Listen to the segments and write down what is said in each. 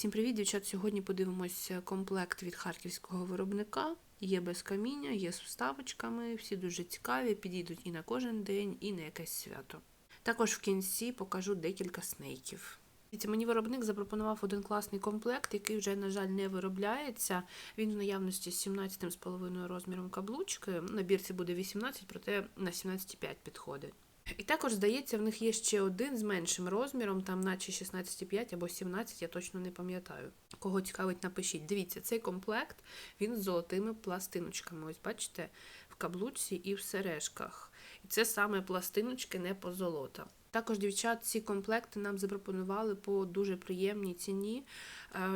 Всім привіт, дівчат! Сьогодні подивимося комплект від харківського виробника. Є без каміння, є з вставочками, всі дуже цікаві, підійдуть і на кожен день, і на якесь свято. Також в кінці покажу декілька снейків. Мені виробник запропонував один класний комплект, який вже, на жаль, не виробляється. Він в наявності з 17,5 розміром каблучки. На бірці буде 18, проте на 17,5 підходить. І також, здається, в них є ще один з меншим розміром, там наче 16,5 або 17, я точно не пам'ятаю. Кого цікавить, напишіть. Дивіться, цей комплект він з золотими пластиночками. Ось бачите, в каблучці і в сережках. І це саме пластиночки, не позолота. Також, дівчат, ці комплекти нам запропонували по дуже приємній ціні,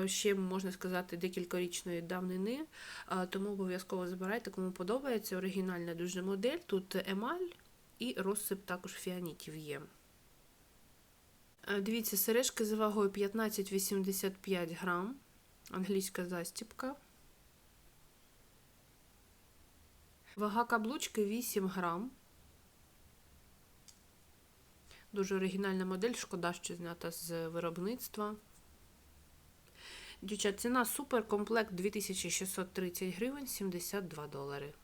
е, ще можна сказати, декількарічної давнини. Е, Тому обов'язково забирайте, кому подобається. Оригінальна дуже модель. Тут емаль. І розсип також фіанітів є. Е, Дивіться, сережки за вагою 15,85 грам. Англійська застіпка. Вага каблучки 8 грам. Дуже оригінальна модель, шкода, що знята з виробництва. Дівчат, ціна суперкомплект 2630 гривень 72 долари.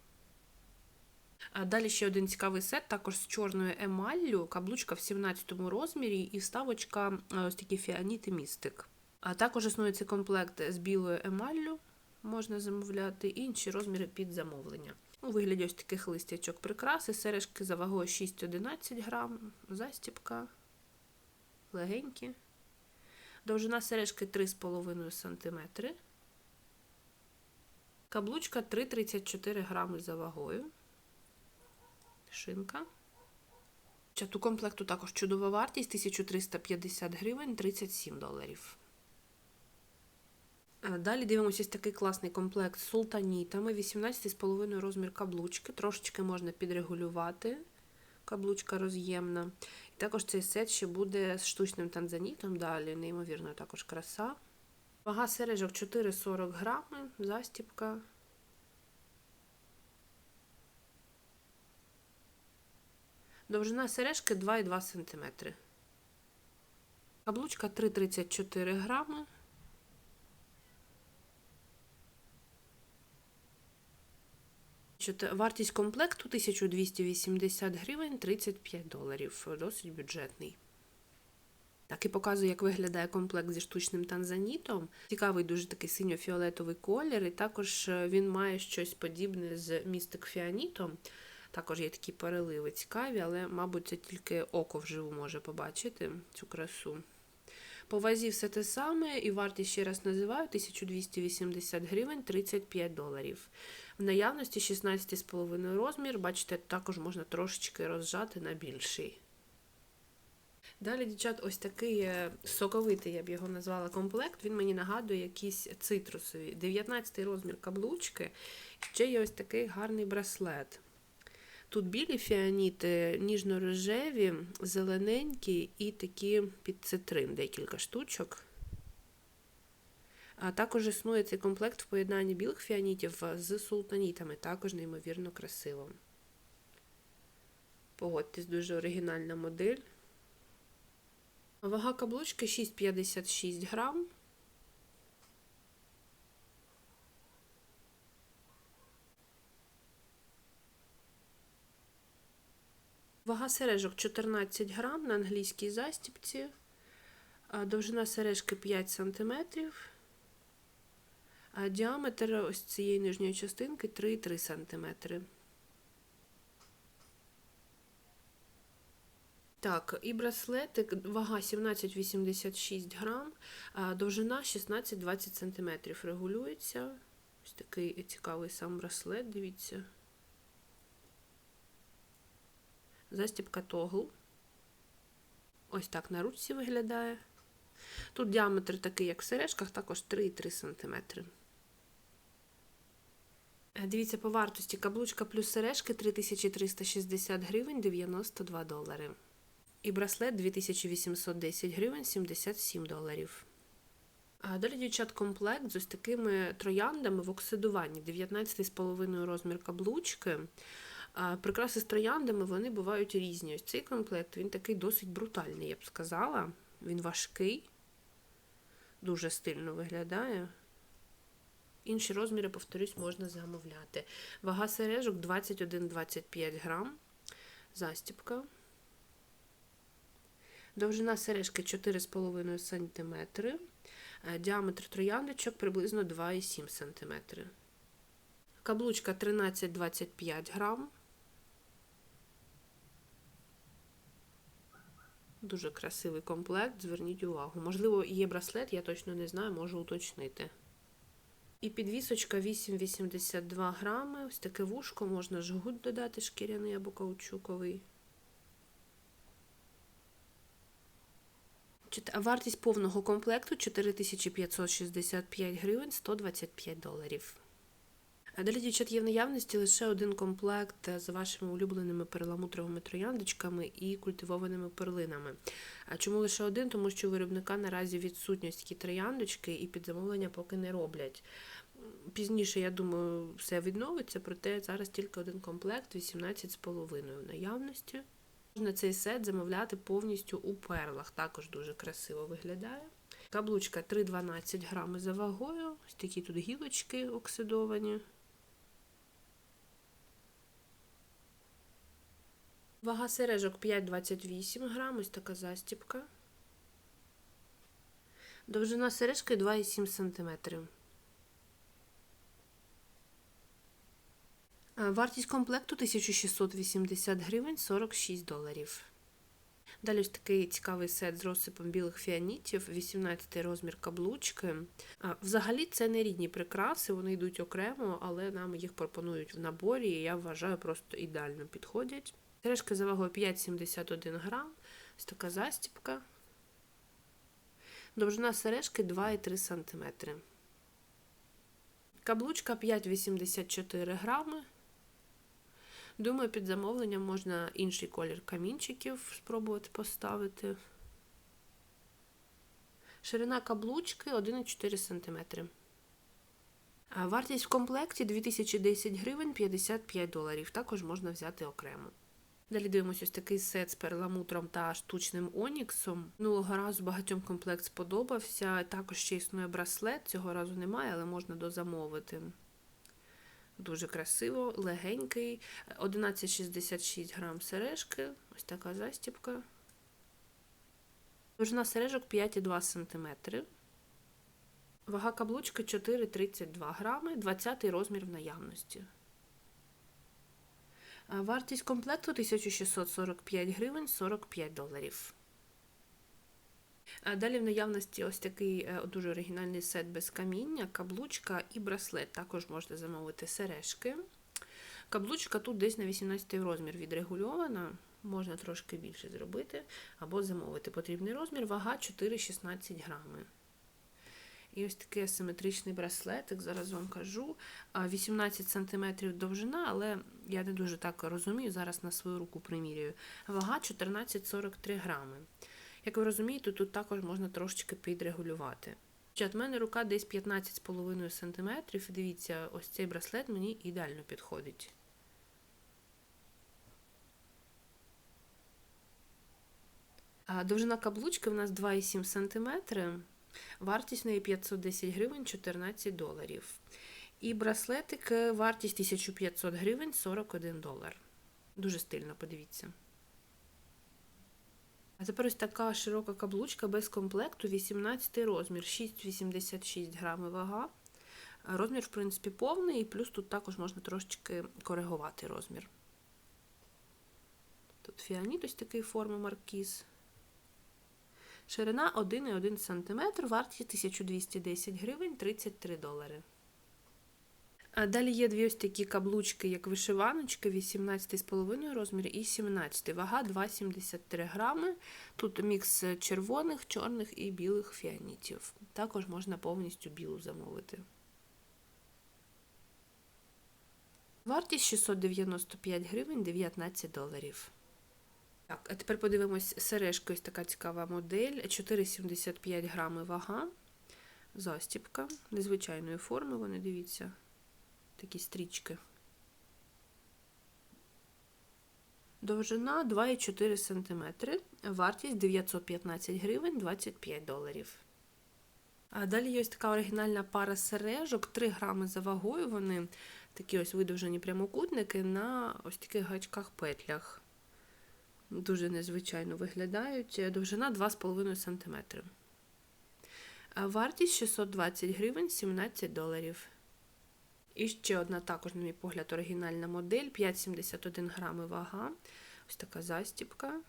Далі ще один цікавий сет, також з чорною емаллю, каблучка в 17 розмірі і вставочка ось такі фіаніти містик. А також існує цей комплект з білою емаллю, можна замовляти, і інші розміри під замовлення. У вигляді ось таких листячок прикраси, сережки за вагою 6-11 грам, застіпка, легенькі. Довжина сережки 3,5 см. Каблучка 3,34 грами за вагою шинка. Чату комплекту також чудова вартість 1350 гривень 37 доларів. Далі дивимося ось такий класний комплект з султанітами. 18,5 розмір каблучки. Трошечки можна підрегулювати. Каблучка роз'ємна. І також цей сет ще буде з штучним танзанітом. Далі, неймовірно, також краса. Вага сережок 4,40 грами, застіпка. Довжина сережки 2,2 см. Каблучка 3,34 грами. Вартість комплекту 1280 гривень 35 доларів. Досить бюджетний. Так і показую, як виглядає комплект зі штучним танзанітом. Цікавий дуже такий синьо-фіолетовий колір, і також він має щось подібне з містик фіанітом. Також є такі переливи цікаві, але, мабуть, це тільки око вживу може побачити цю красу. По вазі все те саме, і вартість ще раз називаю 1280 гривень 35 доларів. В наявності 16,5 розмір, бачите, також можна трошечки розжати на більший. Далі, дівчат, ось такий соковитий, я б його назвала комплект. Він мені нагадує якісь цитрусові. 19 розмір каблучки. Ще є ось такий гарний браслет. Тут білі фіаніти, ніжно-рожеві, зелененькі і такі під цитрин, декілька штучок. А також існує цей комплект в поєднанні білих фіанітів з султанітами, також неймовірно красиво. Погодьтесь, дуже оригінальна модель. Вага каблучки 6,56 грам. Вага сережок 14 грам на англійській застіпці, довжина сережки 5 см, а діаметр ось цієї нижньої частинки 3,3 см. Так, і браслетик, вага 17,86 грам, довжина 16-20 см. Регулюється. Ось такий цікавий сам браслет, дивіться. Застібка тогл. Ось так на ручці виглядає. Тут діаметр такий, як в сережках, також 3,3 см. Дивіться, по вартості каблучка плюс сережки 3360 гривень 92 долари. І браслет 2810 гривень 77 доларів. А далі, дівчат, комплект з ось такими трояндами в оксидуванні. 19,5 розмір каблучки. Прикраси з трояндами вони бувають різні. Ось цей комплект він такий досить брутальний, я б сказала. Він важкий, Дуже стильно виглядає. Інші розміри, повторюсь, можна замовляти. Вага сережок 21-25 грам. Застіпка. Довжина сережки 4,5 см. Е, Діаметр трояндочок приблизно 2,7 см. Каблучка 13-25 грам. Дуже красивий комплект, зверніть увагу. Можливо, є браслет, я точно не знаю, можу уточнити. І підвісочка 8,82 грами. Ось таке вушко, можна жгут додати, шкіряний або каучуковий. Вартість повного комплекту 4565 гривень 125 доларів. Далі, дівчат, є в наявності лише один комплект з вашими улюбленими перламутровими трояндочками і культивованими перлинами. А чому лише один? Тому що у виробника наразі відсутність такі трояндочки і під замовлення поки не роблять. Пізніше, я думаю, все відновиться, проте зараз тільки один комплект 18,5 в наявності. Можна цей сет замовляти повністю у перлах, також дуже красиво виглядає. Каблучка 3,12 грами за вагою. Ось такі тут гілочки оксидовані. Вага сережок 5,28 грам, ось така застіпка. Довжина сережки 2,7 см. Е, Вартість комплекту 1680 гривень 46 доларів. Далі ж такий цікавий сет з розсипом білих фіанітів, 18 розмір каблучки. Взагалі це не рідні прикраси, вони йдуть окремо, але нам їх пропонують в наборі, і я вважаю, просто ідеально підходять. Сережки за вагою 5,71 грам, ось така застіпка. Довжина сережки 2,3 см. Каблучка 5,84 грами. Думаю, під замовленням можна інший колір камінчиків спробувати поставити. Ширина каблучки 1,4 см. Вартість в комплекті 2010 гривень 55 доларів. Також можна взяти окремо. Далі дивимося ось такий сет з перламутром та штучним оніксом. Минулого разу багатьом комплект сподобався. Також ще існує браслет. Цього разу немає, але можна дозамовити. Дуже красиво, легенький. 11,66 грам сережки. Ось така застіпка. Довжина сережок 5,2 см. Вага каблучки 4,32 грами, 20 розмір в наявності. Вартість комплекту 1645 гривень 45 доларів. Далі в наявності ось такий е, дуже оригінальний сет без каміння, каблучка і браслет. Також можна замовити сережки. Каблучка тут десь на 18 розмір відрегульована, можна трошки більше зробити, або замовити потрібний розмір, вага 4,16 грами. І ось такий асиметричний браслетик, зараз вам кажу. 18 см довжина, але я не дуже так розумію, зараз на свою руку примірюю. Вага 14,43 грами. Як ви розумієте, тут також можна трошечки підрегулювати. От мене рука десь 15,5 см. Дивіться, ось цей браслет мені ідеально підходить. Довжина каблучки у нас 2,7 см. Вартість неї 510 гривень 14 доларів. І браслетик е, вартість 1500 гривень 41 долар. Дуже стильно, подивіться. А тепер ось така широка каблучка без комплекту, 18 розмір, 6,86 грами вага. Розмір, в принципі, повний, і плюс тут також можна трошечки коригувати розмір. Тут фіаніт ось такої форми маркіз. Ширина 1,1 см, вартість 1210 гривень 33 долари. А Далі є дві ось такі каблучки, як вишиваночки, 18,5 розмір і 17, вага 2,73 грами. Тут мікс червоних, чорних і білих фіанітів. Також можна повністю білу замовити. Вартість 695 гривень 19 доларів. Так, а тепер подивимось сережка, ось така цікава модель. 4,75 грами вага. Застіпка незвичайної форми, вони дивіться такі стрічки. Довжина 2,4 см. Вартість 915 гривень 25 доларів. А далі є ось така оригінальна пара сережок, 3 грами за вагою. Вони такі ось видовжені прямокутники на ось таких гачках петлях. Дуже незвичайно виглядають. Довжина 2,5 см. Вартість 620 гривень 17 доларів. І ще одна також, на мій погляд, оригінальна модель 5,71 грами вага. Ось така застіпка.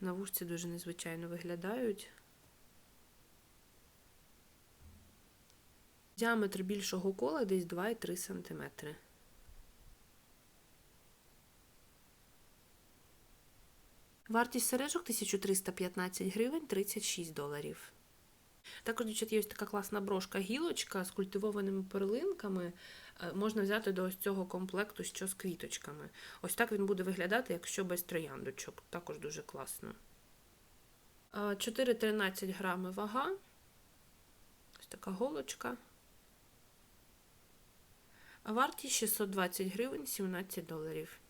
На вушці дуже незвичайно виглядають. Діаметр більшого кола десь 2,3 см. Вартість сережок 1315 гривень 36 доларів. Також, дівчат, є ось така класна брошка-гілочка з культивованими перлинками. Е, Можна взяти до ось цього комплекту, що з квіточками. Ось так він буде виглядати, якщо без трояндочок. Також дуже класно. Е, 4,13 грами вага. Ось така голочка. Вартість 620 гривень 17 доларів.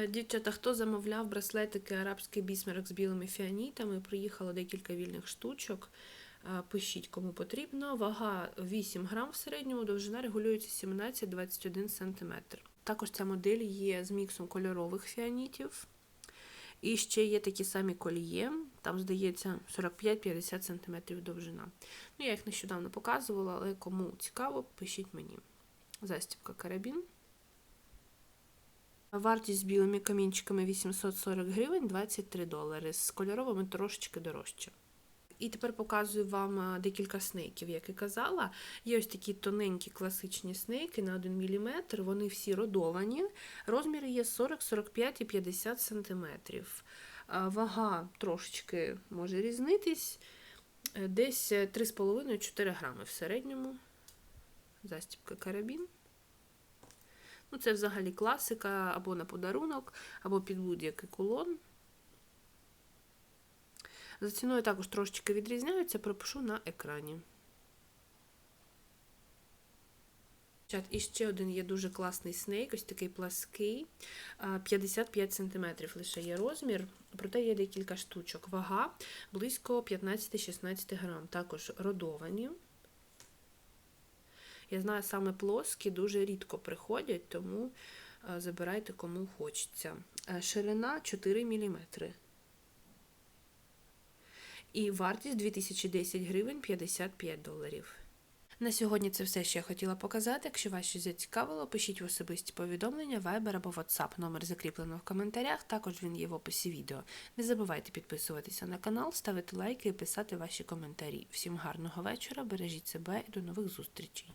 Е, Дівчата, хто замовляв браслетики арабський бісмерок з білими фіанітами, приїхало декілька вільних штучок. Е, Пишіть, кому потрібно. Вага 8 грам в середньому, довжина регулюється 17-21 см. Також ця модель є з міксом кольорових фіанітів. І ще є такі самі коліє, там, здається, 45-50 см довжина. Ну, я їх нещодавно показувала, але кому цікаво, пишіть мені. Застібка карабін. Вартість з білими камінчиками 840 гривень 23 долари. З кольоровими трошечки дорожче. І тепер показую вам декілька снейків, як і казала. Є ось такі тоненькі класичні снейки на 1 мм. Вони всі родовані. Розміри є 40, 45 і 50 см. Вага трошечки може різнитись. Е, Десь 3,5-4 грами в середньому. Застібка карабін. Ну, це взагалі класика або на подарунок, або під будь-який кулон. За ціною також трошечки відрізняються, пропишу на екрані. І ще один є дуже класний снейк, ось такий плаский. 55 см лише є розмір, проте є декілька штучок. Вага близько 15-16 грам. Також родовані. Я знаю, саме плоскі дуже рідко приходять, тому е, забирайте кому хочеться. Е, Ширина 4 мм. І вартість 2010 гривень 55 доларів. На сьогодні це все, що я хотіла показати. Якщо вас щось зацікавило, пишіть в особисті повідомлення, Viber або WhatsApp. Номер закріплено в коментарях, також він є в описі відео. Не забувайте підписуватися на канал, ставити лайки і писати ваші коментарі. Всім гарного вечора, бережіть себе і до нових зустрічей!